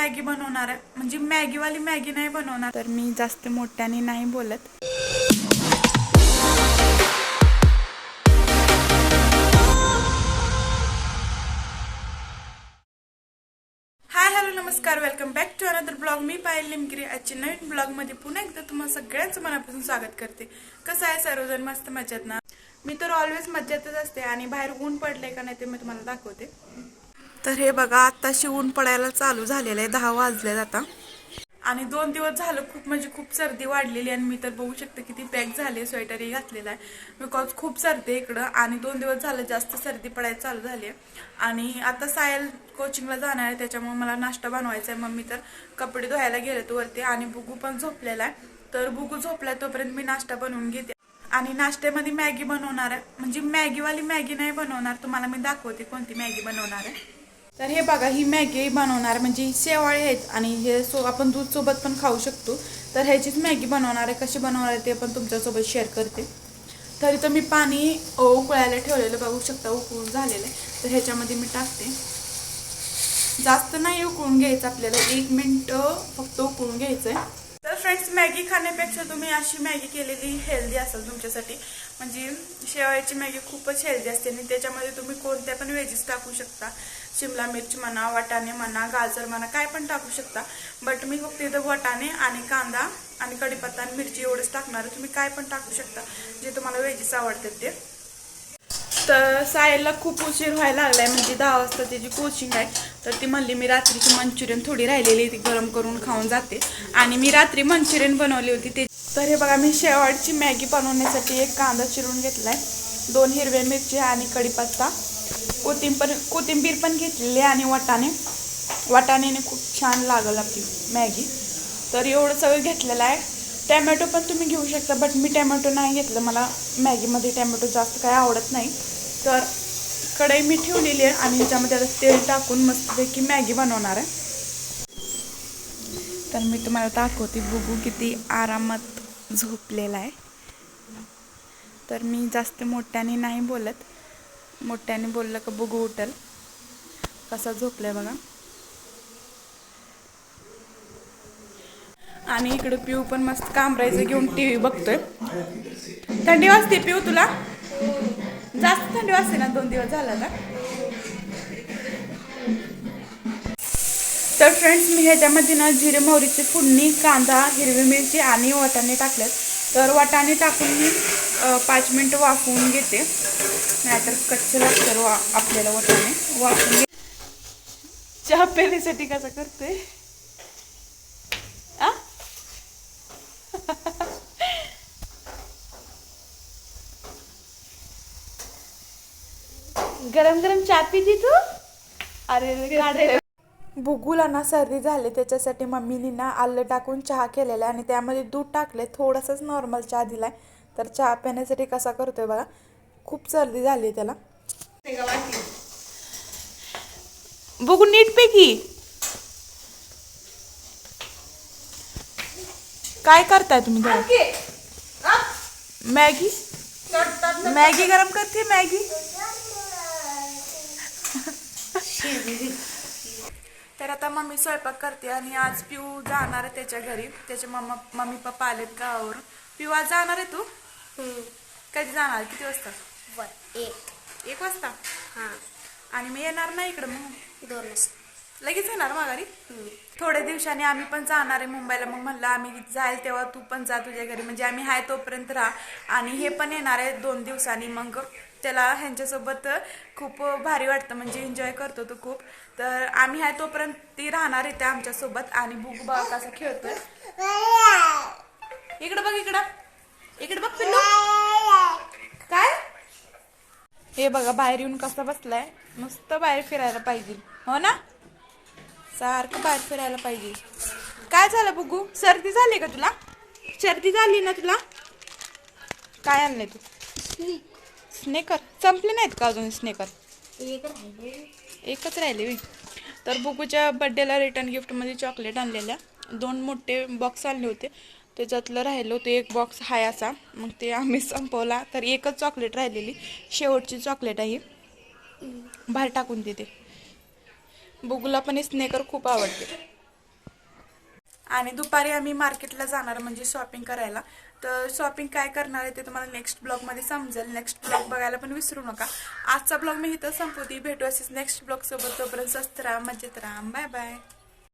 Maggi बनवणार आहे. म्हणजे मॅगीवाली मॅगी नाही बनवणार. तर मी जास्त मोठ्याने नाही बोलत. हाय हॅलो नमस्कार. Welcome back to another blog मी पायल निमगिरी. आजच्या नवीन ब्लॉगमध्ये पुन्हा एकदा तुम्हाला सगळ्यांचं मनापासून स्वागत करते. कसं आहे सर्वजण? मस्त मजेत ना? मी तर ऑलवेज मज्जेतच असते आणि बाहेर ऊन पडले का नाही ते मी तुम्हाला दाखवते. तर हे बघा आत्ताशी ऊन पडायला चालू झालेलं आहे. दहा वाजले आता. आणि दोन दिवस झालं खूप म्हणजे खूप सर्दी वाढलेली आणि मी तर बघू शकते किती पॅक झाले स्वेटरही घातलेला आहे. बिकॉज खूप सर्दी आहे इकडं. आणि दोन दिवस झालं जास्त सर्दी पडायला चालू झाली आहे. आणि आता सायल कोचिंगला जाणार आहे त्याच्यामुळे मला नाश्ता बनवायचा आहे. मग मी तर कपडे धुवायला गेले वरती आणि बुगू पण झोपलेला आहे. तर बुगू झोपलाय तोपर्यंत मी नाश्ता बनवून घेते. आणि नाश्त्यामध्ये मॅगी बनवणार आहे. म्हणजे मॅगीवाली मॅगी नाही बनवणार. तुम्हाला मी दाखवते कोणती मॅगी बनवणार आहे. तर हे बघा ही मॅगी बनवणार म्हणजे ही शेवाळे आहेत आणि हे सो आपण दूधसोबत पण खाऊ शकतो. तर ह्याचीच मॅगी बनवणार आहे. कशी बनवणार आहे ते पण तुमच्यासोबत शेअर करते. तरी इथं मी पाणी उकळायला ठेवलेलं बघू शकता उकळून झालेलं आहे. तर ह्याच्यामध्ये मी टाकते. जास्त नाही उकळून घ्यायचं आपल्याला. एक मिनटं फक्त उकळून घ्यायचं आहे. तर फ्रेंड्स मॅगी खाण्यापेक्षा तुम्ही अशी मॅगी केलेली हेल्दी असेल तुमच्यासाठी. म्हणजे शेवाळ्याची मॅगी खूपच हेल्दी असते आणि त्याच्यामध्ये तुम्ही कोणत्या पण व्हेजीस टाकू शकता. शिमला मिरची म्हणा वाटाणे म्हणा गाजर म्हणा काय पण टाकू शकता. बट मी फक्त इथं वाटाणे आणि कांदा आणि कढीपत्ता आणि मिरची एवढंच टाकणार आहे. तुम्ही काय पण टाकू शकता. जे तुम्हाला वेजेस आवडतात ते. तर सायला खूप उशीर व्हायला लागलाय. म्हणजे दहा वाजता त्याची कोचिंग आहे. तर ती म्हणली मी रात्रीची मंचुरियन थोडी राहिलेली ती गरम करून खाऊन जाते. आणि मी रात्री मंचुरियन बनवली होती ते तर हे बघा मी शेवटची मॅगी बनवण्यासाठी एक कांदा चिरून घेतलाय दोन हिरव्या मिरची आणि कढीपत्ता. कोथिंबीर कोथिंबीर पण घेतलेली आणि वाटाणे. वाटाण्याने खूप छान लागल आपली मॅगी. तर एवढं सगळं घेतलेलं आहे. टॅमॅटो पण तुम्ही घेऊ शकता बट मी टॅमॅटो नाही घेतलं. मला मॅगीमध्ये टॅमॅटो जास्त काय आवडत नाही. तर कढई मी ठेवलेली आहे आणि ह्याच्यामध्ये आता तेल टाकून मस्तपैकी मॅगी बनवणार आहे. तर मी तुम्हाला दाखवते बघू किती आरामात झोपलेला आहे. तर मी जास्त मोठ्याने नाही बोलत. मोठ्याने बोललं का बुगू उठल. कसा झोपलाय बघा. आणि इकडे पिऊ पण मस्त कामरायचं घेऊन टी व्ही बघतोय. थंडी वाजते पिऊ तुला? जास्त थंडी वाजते ना दोन दिवस झाला ना तर फ्रेंड्स मी ह्याच्यामध्ये ना जिरे मोहरीची फोडणी कांदा हिरवी मिरची आणि वाटाणे टाकलेत. तर वाटाणे टाकून मी पाच मिनटं वाफवून घेते. नाहीतर कच्चे लागतं वा आपल्याला वाटाणे वाफवून घे चहा पेण्यासाठी कसं करते? गरम गरम चहा पिती तू? अरे भुगूला ना सर्दी झाली त्याच्यासाठी मम्मीनी ना आलं टाकून चहा केलेला आणि त्यामध्ये दूध टाकले थोडंसंच नॉर्मल चहा दिलाय. तर चहा पिण्यासाठी कसा करतोय बघा. खूप सर्दी झाली त्याला. बघू नीट पैकी काय करताय तुम्ही? मॅगी. मॅगी? गरम करते मॅगी? तर आता मम्मी स्वयंपाक करते आणि आज पिऊ जाणार आहे त्याच्या घरी. त्याचे मम्मा मम्मी पप्पा आलेत गावावरून. पिऊ आज जाणार आहे तू? कधी जाणार? किती वाजता? एक. एक वाजता? हां. आणि मी येणार नाही इकडं मग? दोन लगेच येणार माघारी? थोड्या दिवसांनी आम्ही पण जाणार आहे मुंबईला. मग म्हणलं आम्ही जाईल तेव्हा तू पण जा तुझ्या घरी. म्हणजे आम्ही हाय तोपर्यंत राहा. आणि हे पण येणार आहे दोन दिवसांनी. मग त्याला ह्यांच्यासोबत खूप भारी वाटतं म्हणजे एन्जॉय करतो तो खूप. तर आम्ही आहे तोपर्यंत ती राहणार आहे त्या आमच्यासोबत आणि बुक बा कसं खेळतोय. इकडं बघ इकडं. इकडे बघ पिल्लू. काय? हे बघा बाहेर येऊन कसा बसलाय. मस्त बाहेर फिरायला पाहिजे. हो ना? सारखं बाहेर फिरायला पाहिजे. काय झालं बघू? सर्दी झाली का तुला? सर्दी झाली ना तुला? काय आणलंय तू? स्नेकर. संपले नाहीत का अजून स्नेकर? एकच राहिले होय. तर बुकूच्या बड्डेला रिटर्न गिफ्टमध्ये चॉकलेट आणलेल्या. दोन मोठे बॉक्स आणले होते. त्याच्यातलं राहिलं होतं एक बॉक्स हाय असा. मग ते आम्ही संपवला. तर एकच चॉकलेट राहिलेली. शेवटची चॉकलेट आहे. बाहेर टाकून देते. बुगूला पण स्नेकर खूप आवडते. आणि दुपारी आम्ही मार्केटला जाणार म्हणजे शॉपिंग करायला. तर शॉपिंग काय करणार आहे ते तुम्हाला नेक्स्ट ब्लॉगमध्ये समजेल. नेक्स्ट ब्लॉग बघायला पण विसरू नका. आजचा ब्लॉग मी इथं संपवते. भेटू असेच नेक्स्ट ब्लॉग सोबत. तोपर्यंत स्वस्त राम मजेत राम बाय बाय